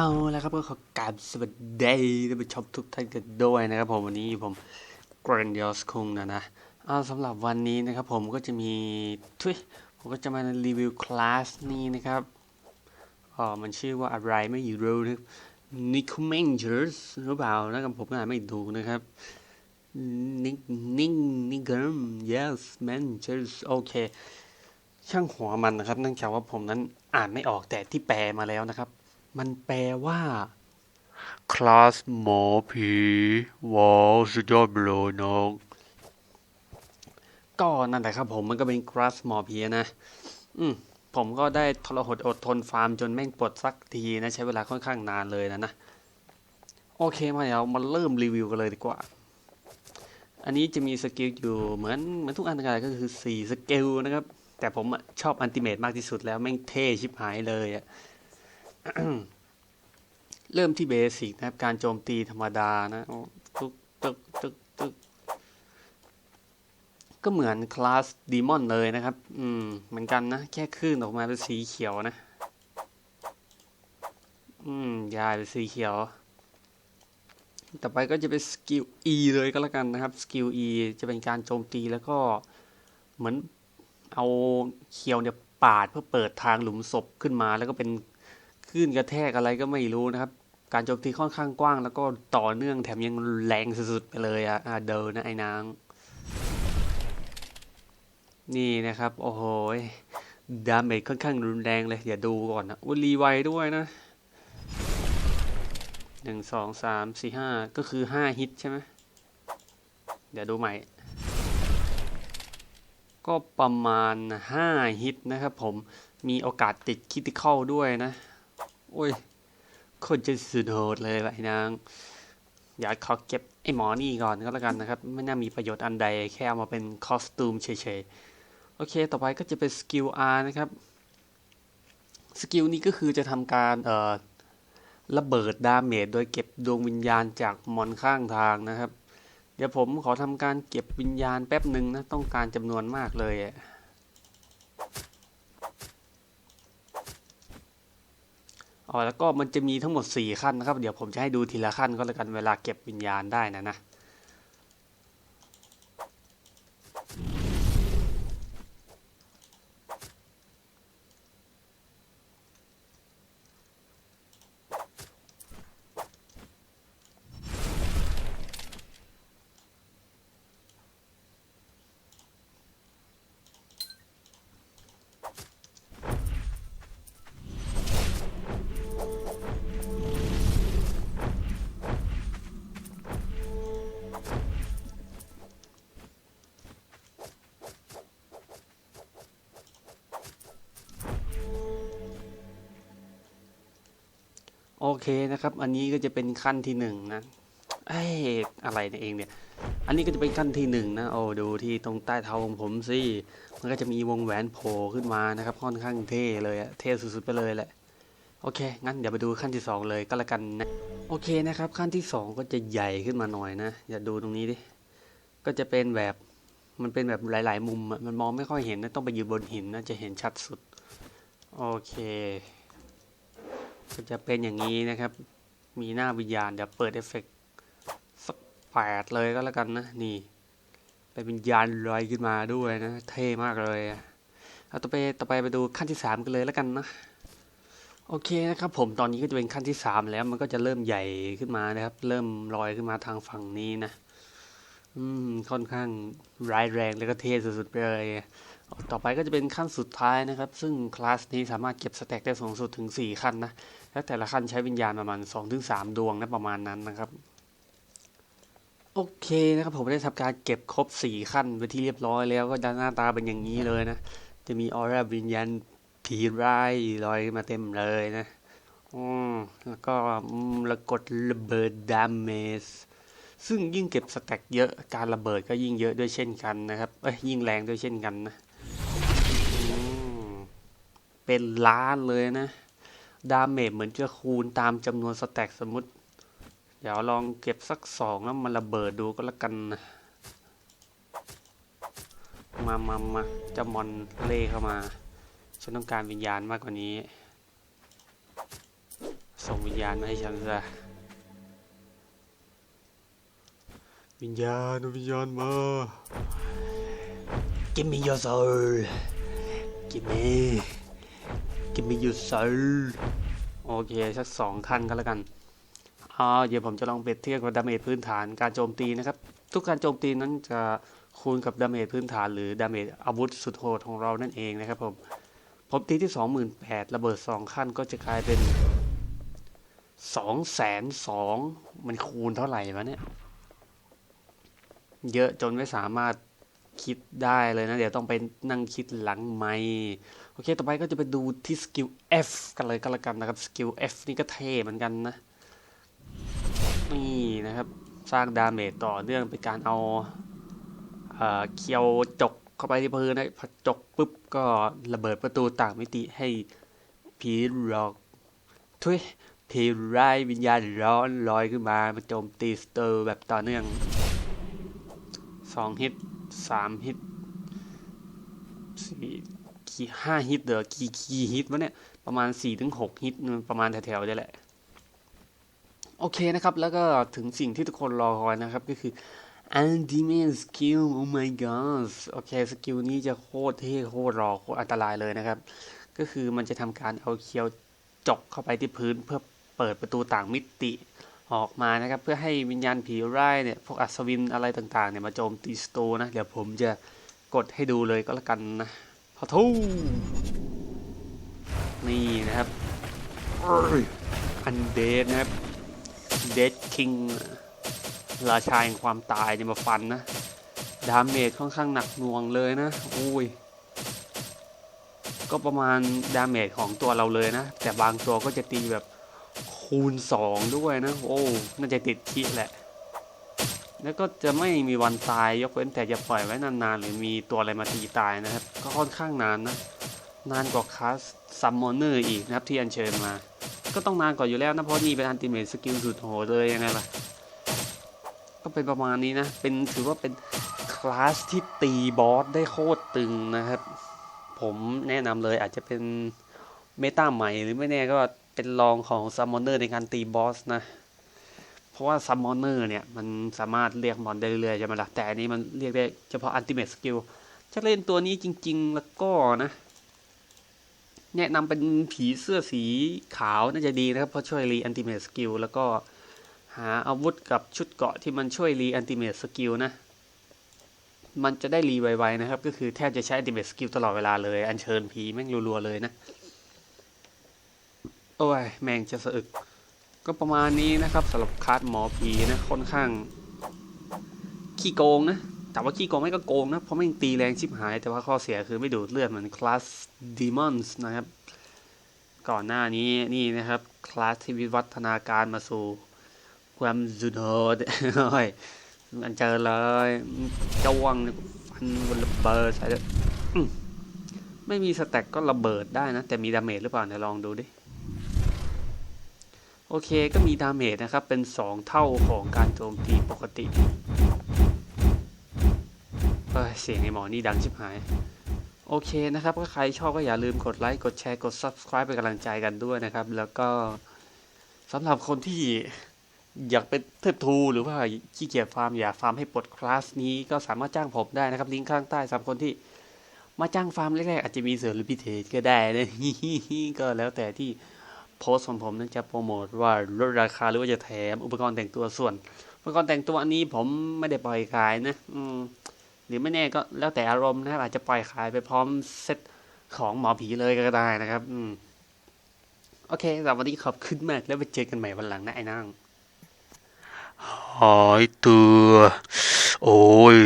เอาแล้วครับก็ขอกราบสวัสดีท่านผู้ชมทุกท่านกันด้วยนะครับผมวันนี้ผม grandios คุงนะนะเอาสำหรับวันนี้นะครับผมก็จะมีทุยผมก็จะมารีวิวคลาสนี้นะครับอ๋อมันชื่อว่าอะไรไม่รู้นะครับ n i c o m a n g e r s หรือเปล่านะครับผมอ่านไม่ถูกนะครับ Nick Nick Nickam yes Mangers โอเค ช่างหัวมันนะครับเนื่องจากว่าผมนั้นอ่านไม่ออกแต่ที่แปลมาแล้วนะครับ มันแปลว่า คลาสหมอผีว้าวสุดยอดเลยน้อง ก็นั่นแหละครับผมมันก็เป็นคลาสหมอผีนะ อืมผมก็ได้ทรหดอดทนฟาร์มจนแม่งปลดสักทีนะใช้เวลาค่อนข้างนานเลยนะนะ โอเคมาเดี๋ยวมาเริ่มรีวิวกันเลยดีกว่า อันนี้จะมีสกิลอยู่เหมือนเหมือนทุกอันกันก็คือ 4 สกิลนะครับ แต่ผมอะชอบอันติเมตมากที่สุดแล้วแม่งเท่ชิบหายเลยอะ เริ่มที่เบสิกนะครับ การโจมตีธรรมดานะตึกตึกตึกตึกก็เหมือนคลาสดีมอนเลยนะครับ อืม เหมือนกันนะ แค่คลื่นออกมาเป็นสีเขียวนะ อืม ยายเป็นสีเขียว ต่อไปก็จะเป็นสกิล E เลยก็แล้วกันนะครับ สกิล E จะเป็นการโจมตีแล้วก็เหมือนเอาเคียวเนี่ยปาดเพื่อเปิดทางหลุมศพขึ้นมาแล้วก็เป็น คลื่นกระแทกอะไรก็ไม่รู้นะครับ การโจมตีค่อนข้างกว้าง แล้วก็ต่อเนื่องแถมยังแรงสุดๆไปเลยอะอะเดินนะไอ้นาง นี่นะครับ โอ้โหดาเมจค่อนข้างรุนแรงเลยอย่าดูก่อนนะอุ้ยรีไวด้วยนะหนึ่งสองสามสี่ห้าก็คือห้าฮิตใช่ไหมเดี๋ยวดูใหม่ ก็ประมาณห้าฮิตนะครับผมมีโอกาสติดคิติคอลด้วยนะ อ้ย คนจะสุดโหดเลยวะไอ้นาง อยากขอเก็บไอ้หมอนี่ก่อนก็แล้วกันนะครับ ไม่น่ามีประโยชน์อันใด แค่เอามาเป็นคอสตูมเฉยๆ โอเค ต่อไปก็จะเป็นสกิล R นะครับ สกิลนี้ก็คือจะทำการเอ่อระเบิดดาเมจโดยเก็บดวงวิญญาณจากมอนข้างทางนะครับ เดี๋ยวผมขอทำการเก็บวิญญาณแป๊บหนึ่งนะ ต้องการจำนวนมากเลย อะอ๋อแล้วก็มันจะมีทั้งหมด 4 ขั้นนะครับ เดี๋ยวผมจะให้ดูทีละขั้นก็แล้วกันเวลาเก็บวิญญาณได้นะนะ โอเคนะครับ อันนี้ก็จะเป็นขั้นที่หนึ่งนะเอ้ยอะไรเนี่ยเองเนี่ย อันนี้ก็จะเป็นขั้นที่หนึ่งนะ โอ้ดูที่ตรงใต้เท้าของผมสิ มันก็จะมีวงแหวนโผล่ขึ้นมานะครับ ค่อนข้างเท่เลยอะเท่สุดๆไปเลยแหละ โอเค งั้นเดี๋ยวไปดูขั้นที่สองเลยก็แล้วกันนะ โอเคนะครับ ขั้นที่สองก็จะใหญ่ขึ้นมาหน่อยนะ อย่าดูตรงนี้ดิ ก็จะเป็นแบบ มันเป็นแบบหลาย ๆ มุมอะมันมองไม่ค่อยเห็นนะ ต้องไปยืนบนหินนะจะเห็นชัดสุด โอเค ก็จะเป็นอย่างนี้นะครับ มีหน้าวิญญาณเดี๋ยวเปิดเอฟเฟกต์สักแปดเลยก็แล้วกันนะ นี่ เป็นวิญญาณลอยขึ้นมาด้วยนะ เท่มากเลยเอาต่อไปต่อไปไปดูขั้นที่สามกันเลยแล้วกันนะ โอเคนะครับ ผมตอนนี้ก็จะเป็นขั้นที่สามแล้ว มันก็จะเริ่มใหญ่ขึ้นมานะครับ เริ่มลอยขึ้นมาทางฝั่งนี้นะ อืมค่อนข้างร้ายแรงแล้วก็เท่สุดๆไปเลยต่อไปก็จะเป็นขั้นสุดท้ายนะครับ ซึ่งคลาสนี้สามารถเก็บสแต็กได้สูงสุดถึง 4 ขั้นนะ และแต่ละขั้นใช้วิญญาณประมาณ2-3 ดวงนะประมาณนั้นนะครับโอเคนะครับผมได้ทำการเก็บครบ 4 ขั้นไปที่เรียบร้อยแล้วก็จะหน้าตาเป็นอย่างนี้เลยนะ จะมีออร่าวิญญาณผีร้ายลอยมาเต็มเลยนะอืมแล้วก็อืมแล้วกดระเบิดดาเมจซึ่งยิ่งเก็บสแต็กเยอะการระเบิดก็ยิ่งเยอะด้วยเช่นกันนะครับเอ้ยยิ่งแรงด้วยเช่นกันนะเป็นล้านเลยนะ ดาเมจเหมือนจะคูณตามจำนวนสแต็กสมมติ เดี๋ยวลองเก็บสักสองแล้วมันระเบิดดูก็แล้วกันนะ มามามาเจะมอนเล่เข้ามา ฉันต้องการวิญญาณมากกว่านี้ ส่งวิญญาณมาให้ฉันซะวิญญาณเอาวิญญาณมา Give me your soul Give me Give me your soul โอเค สักสองขั้นก็แล้วกันอ่าเดี๋ยวผมจะลองเปรียบเทียบกับดาเมจพื้นฐานการโจมตีนะครับ ทุกการโจมตีนั้นจะคูณกับดาเมจพื้นฐานหรือดาเมจอาวุธสุดโหดของเรานั่นเองนะครับผมผมตีที่ 28,000ระเบิด 2 ขั้นก็จะกลายเป็น2 2 0 0 0มันคูณเท่าไหร่วะเนี่ย เยอะจนไม่สามารถคิดได้เลยนะ เดี๋ยวต้องไปนั่งคิดหลังไม่ อเค ต่อไปก็จะไปดูที่สกิล F กันเลยก็แล้วกันนะครับ สกิล F นี่ก็เท่เหมือนกันนะ นี่นะครับ สร้างดาเมจต่อเนื่องเป็นการเอาเอ่อเคียวจกเข้าไปที่พื้นนะพอจกปุ๊บก็ระเบิดประตูต่างมิติให้ผีหลอกทุยผีร้ายวิญญาณร้อนลอยขึ้นมามาโจมตีสเตอร์แบบต่อเนื่องสองฮิตสามฮิตสี่ ห้าฮิตเด้อกี่กี่ฮิตวะเนี่ย ประมาณสี่ถึงหกฮิตประมาณแถวๆนี่แหละ โอเคนะครับ แล้วก็ถึงสิ่งที่ทุกคนรอคอยนะครับ ก็คือ Ultimate Skill oh my god โอเค สกิลนี้จะโคตรเท่โคตรรอโคตรอันตรายเลยนะครับ ก็คือมันจะทำการเอาเคียวจกเข้าไปที่พื้นเพื่อเปิดประตูต่างมิติออกมานะครับ เพื่อให้วิญญาณผีร้ายเนี่ย พวกอัศวินอะไรต่างๆเนี่ยมาโจมตีสโตนะ เดี๋ยวผมจะกดให้ดูเลยก็แล้วกันนะ พอทูนี่นะครับอันเดดนะครับเดดคิงราชาแห่งความตายจะมาฟันนะ ดาเมจค่อนข้างหนักหน่วงเลยนะอุ้ยก็ประมาณดาเมจของตัวเราเลยนะ แต่บางตัวก็จะตีแบบคูณ 2 ด้วยนะ โอ้ น่าจะติดคิแหละ แล้วก็จะไม่มีวันตายยกเว้นแต่จะปล่อยไว้นานๆ หรือมีตัวอะไรมาตีตายนะครับ ก็ค่อนข้างนานนะ นานกว่าคลาสซัมมอนเนอร์อีกนะครับที่อัญเชิญมา ก็ต้องนานกว่าอยู่แล้วนะ เพราะนี่เป็นอันติเมทสกิลสุดโหดเลยยังไงล่ะ ก็เป็นประมาณนี้นะ เป็นถือว่าเป็นคลาสที่ตีบอสได้โคตรตึงนะครับ ผมแนะนำเลยอาจจะเป็นเมตาใหม่หรือไม่แน่ก็เป็นรองของซัมมอนเนอร์ในการตีบอสนะ ราะว่าซัมมอนเนอร์เนี่ย มันสามารถเรียกมอนได้เรื่อยๆใช่ไหมล่ะ แต่อันนี้มันเรียกได้เฉพาะอันติเมทสกิลจะเล่นตัวนี้จริง ๆ แล้วก็นะ แนะนำเป็นผีเสื้อสีขาวน่าจะดีนะครับ เพราะช่วยรีอันติเมทสกิลแล้วก็หาอาวุธกับชุดเกราะที่มันช่วยรีอันติเมทสกิลนะ มันจะได้รีไวๆนะครับ ก็คือแทบจะใช้อันติเมทสกิลตลอดเวลาเลย อัญเชิญผีแม่งรัวๆเลยนะ โอ้ย แม่งจะสะอึก ก็ประมาณนี้นะครับสำหรับคาร์ดหมอผีนะค่อนข้าง ขี้โกงนะแต่ว่าขี้โกงไม่ก็โกงนะเพราะแม่งตีแรงชิบหาย แต่ว่าข้อเสียคือไม่ดูดเลือดเหมือนคลาสดีมอนส์นะครับ ก่อนหน้านี้นี่นะครับคลาสที่วิวัฒนาการมาสู่ความสุดโหดอันเจอเลยจ้วงฟันบนระเบิดใส่ไม่มีสแต็กก็ระเบิดได้นะ แต่มีดาเมจหรือเปล่าเดี๋ยวลองดูดิ โอเคก็มีดาเมจนะครับ เป็น 2 เท่าของการโจมตีปกติเเสียงไอหมอนี่ดังชิบหาย โอเคนะครับถ้าใครชอบก็อย่าลืมกดไลค์กดแชร์กด subscribe เป็นกำลังใจกันด้วยนะครับ แล้วก็สำหรับคนที่อยากเป็นเทพทูหรือว่าขี้เกียจฟาร์มอยากฟาร์มให้ปลดคลาสนี้ก็สามารถจ้างผมได้นะครับ ลิงก์ข้างใต้สำหรับคนที่มาจ้างฟาร์มแรกๆอาจจะมีเสริมหรือพิเศก็ได้นะก็แล้วแต่ที่ โพสของผมนั้นจะโปรโมทว่าลดราคาหรือว่าจะแถมอุปกรณ์แต่งตัวส่วน อุปกรณ์แต่งตัวอันนี้ผมไม่ได้ปล่อยขายนะ อืมหรือไม่แน่ก็แล้วแต่อารมณ์นะครับอาจจะปล่อยขายไปพร้อมเซตของหมอผีเลยก็ได้นะครับ อืมโอเคสำหรับวันนี้ขอบคุณมาก แล้วไปเจอกันใหม่วันหลังนะไอ้นางหายตัว โอ้ย